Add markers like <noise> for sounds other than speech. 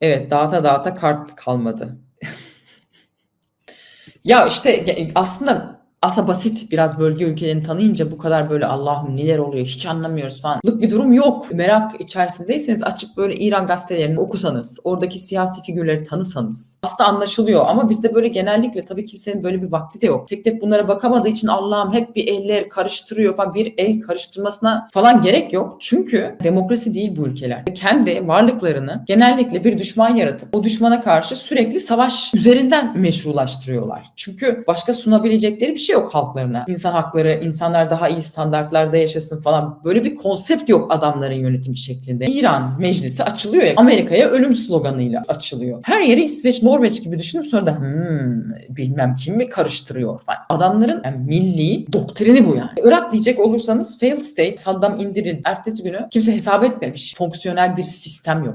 Evet, dağıta dağıta kart kalmadı. <laughs> Ya, işte, aslında aslında basit. Biraz bölge ülkelerini tanıyınca bu kadar böyle "Allah'ım neler oluyor, hiç anlamıyoruz." falanlık bir durum yok. Merak içerisindeyseniz açıp böyle İran gazetelerini okusanız, oradaki siyasi figürleri tanısanız aslında anlaşılıyor ama bizde böyle genellikle tabii kimsenin böyle bir vakti de yok. Tek tek bunlara bakamadığı için Allah'ım hep bir eller karıştırıyor falan. Bir el karıştırmasına falan gerek yok. Çünkü demokrasi değil bu ülkeler. Kendi varlıklarını genellikle bir düşman yaratıp o düşmana karşı sürekli savaş üzerinden meşrulaştırıyorlar. Çünkü başka sunabilecekleri bir şey yok halklarına. İnsan hakları, insanlar daha iyi standartlarda yaşasın falan. Böyle bir konsept yok adamların yönetim şeklinde. İran meclisi açılıyor ya. Amerika'ya ölüm sloganıyla açılıyor. Her yeri İsveç, Norveç gibi düşünüp sonra da hmm, bilmem kim mi karıştırıyor falan. Adamların yani milli doktrini bu yani. Irak diyecek olursanız failed state, Saddam indirildi. Ertesi günü kimse hesap etmemiş. Fonksiyonel bir sistem yok.